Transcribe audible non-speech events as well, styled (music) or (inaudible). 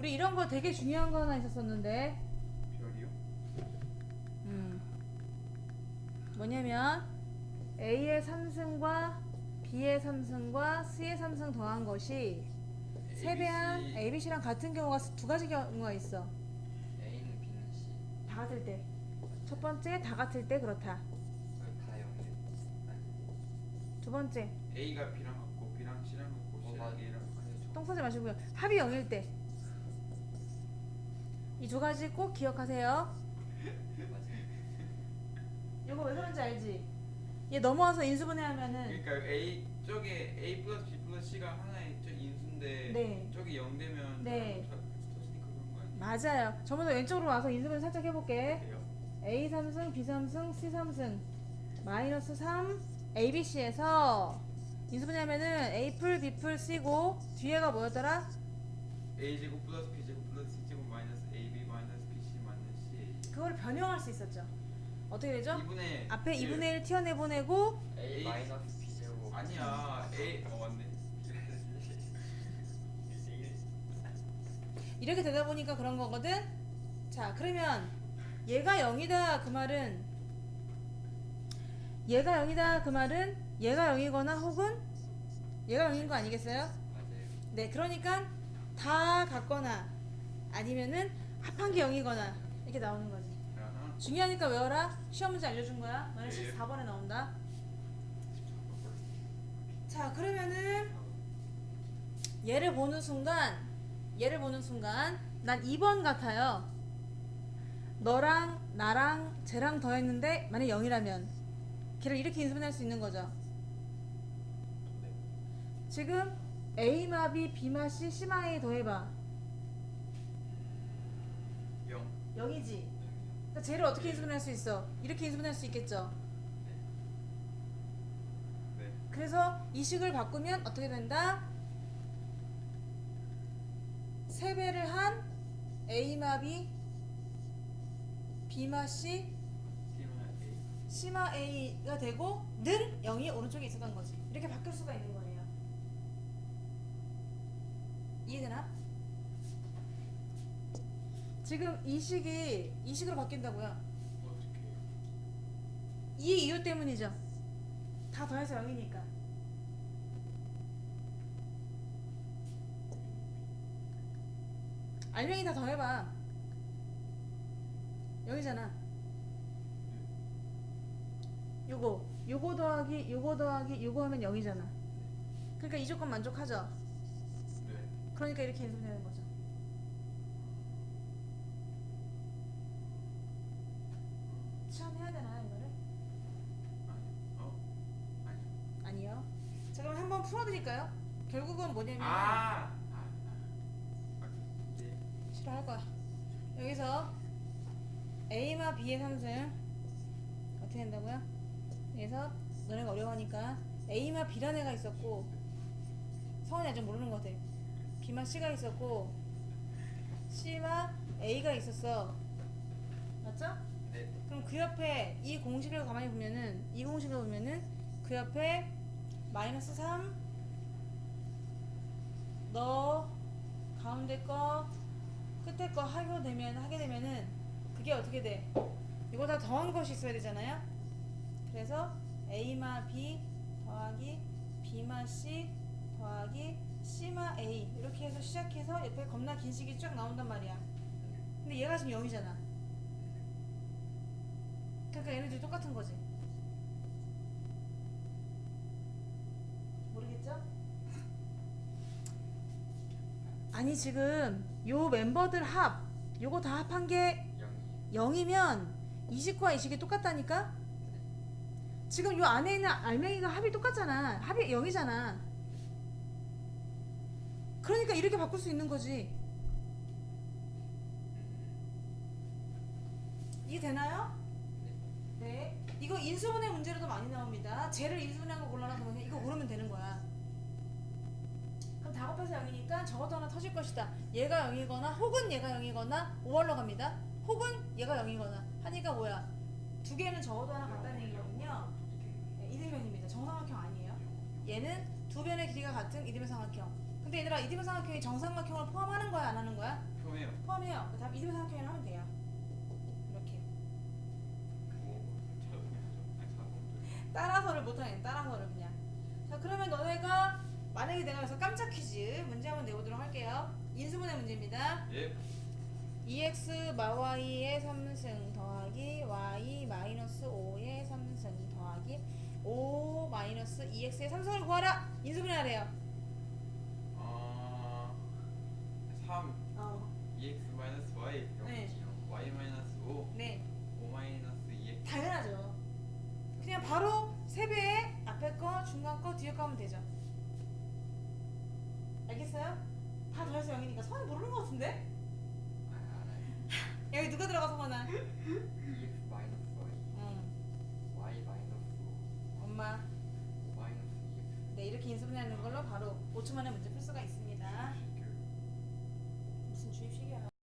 우리 이런 거 되게 중요한 거 하나 있었었는데 별이요? 음. 뭐냐면 A의 3승과 B의 3승과 C의 3승 더한 것이 세배한 ABC. ABC랑 같은 경우가 두 가지 경우가 있어. A는 B는 C. 다 같을 때. 첫 번째 다 같을 때 그렇다. 다. 두 번째 A가 B랑 같고 B랑 C랑 같고 어, C랑. A랑 같고 똥 싸지 마시고요. 합이 0일 때. 이 두 가지 꼭 기억하세요. 이거 왜 그런지 알지? 얘 넘어와서 인수분해 하면은 그러니까 A 쪽에 A 플러스 B 플러스 C가 하나의 저 인수인데 네. 저기 0 되면 네. 터지니까 그런 거 아니에요? 맞아요. 전부 다 왼쪽으로 와서 인수분해 살짝 해볼게. 그래요? A 3승, B 3승, C 3승 마이너스 3 ABC에서 인수분해하면은 A 풀, B 풀 C고 뒤에가 뭐였더라? A 제곱 플러스 B 제곱 플러스 C 제곱 마이너스 그걸 변형할 수 있었죠. 어떻게 되죠? 2분의 앞에 2분의 1 튀어내보내고 A 마이너스 B 제곱. 아니야 A 어 맞네 (laughs) 이렇게 되다 보니까 그런 거거든. 자, 그러면 얘가 0이다 그 말은 얘가 0이다 그 말은 얘가 0이거나 혹은 얘가 0인 거 아니겠어요? 맞아요. 네, 그러니까 다 같거나 아니면은 합한 게 0이거나 이렇게 나오는 거지. 아하 중요하니까 외워라. 시험 문제 알려준 거야. 너네 네. 14번에 나온다. 자, 그러면은 얘를 보는 순간, 얘를 보는 순간, 난 2번 같아요. 너랑 나랑 쟤랑 더했는데 만약 0이라면 걔를 이렇게 인수분해할 수 있는 거죠. 지금 A 마비 B 마 C C 마 A 더해봐. 0 0이지. 그러니까 쟤를 어떻게 인수분해할 수 있어? 이렇게 인수분해할 수 있겠죠. 네 그래서 이 식을 바꾸면 어떻게 된다? 세배를한 A 마비 B 마 C C만 A C 마 A가 되고 는 0이 오른쪽에 있었던 거지. 이렇게 바뀔 수가 있는 거예요. 이해되나? 지금 이 식이 이 식으로 바뀐다고요. 이 이유 때문이죠. 다 더해서 0이니까. 알맹이 다 더해봐. 0이잖아. 요거, 요거 더하기, 요거 더하기, 요거 하면 0이잖아. 그러니까 이 조건 만족하죠. 네 그러니까 이렇게 인수되는 거죠. 시험해야 되나 이거를? 아니 어 아니 아니요. 자 그럼 한번 풀어드릴까요? 결국은 뭐냐면 아, 아, 아. 아, 네. 싫어할 거야. 여기서 A마 B의 3승 어떻게 된다고요? 그래서 너네가 어려워하니까 A마 B라는 애가 있었고 성원이 아직 모르는 것 같아. B마 C가 있었고 C마 A가 있었어. 맞죠? 그 옆에 이 공식을 가만히 보면은 이 공식을 보면은 그 옆에 마이너스 3 너 가운데 거 끝에 거 하게 되면 하게 되면은 그게 어떻게 돼? 이거 다 더한 것이 있어야 되잖아요. 그래서 A마 B 더하기 B마 C 더하기 C마 A 이렇게 해서 시작해서 옆에 겁나 긴 식이 쭉 나온단 말이야. 근데 얘가 지금 0이잖아. 그러니까 얘네들이 똑같은 거지. 모르겠죠? 아니 지금 요 멤버들 합 요거 다 합한 게 0이. 0이면 이식과 이식이 똑같다니까? 지금 요 안에 있는 알맹이가 합이 똑같잖아. 합이 0이잖아. 그러니까 이렇게 바꿀 수 있는 거지. 이해 되나요? 네. 이거 인수분해 문제로도 많이 나옵니다. 쟤를 인수분해한 거 골라라 그러면 이거 고르면 되는 거야. 그럼 다 곱해서 0이니까 저것도 하나 터질 것이다. 얘가 0이거나 혹은 얘가 0이거나 5월로 갑니다. 혹은 얘가 0이거나 하니까 뭐야? 두 개는 적어도 하나 같다는 얘기거든요. 네, 이등변입니다. 정삼각형 아니에요. 얘는 두 변의 길이가 같은 이등변 삼각형. 근데 얘들아 이디브 삼각형이 정삼각형을 포함하는 거야 안 하는 거야? 표해요. 포함해요. 그다음 이디브 삼각형을 하면 돼요. 이렇게 따라서를 못하네. 따라서를 그냥. 자 그러면 너네가 만약에 내가 여기서 깜짝 퀴즈 문제 한번 내보도록 할게요. 인수분해 문제입니다. 예. 2x 마y의 3승 더하기 y 마이너스 5의 3승 더하기 5 마이너스 2x의 3승을 구하라. 인수분해하래요. 어. 3 하면 되죠. 알겠어요? 다 더해서 0이니까 성이 모르는 것 같은데? 아 알아요. 여기 누가 들어가 성원아? EX 마이너스 응. Y 마이너스 엄마. 5 마이너스 네 이렇게 인수분해하는 걸로 바로 5초 만에 문제 풀 수가 있습니다.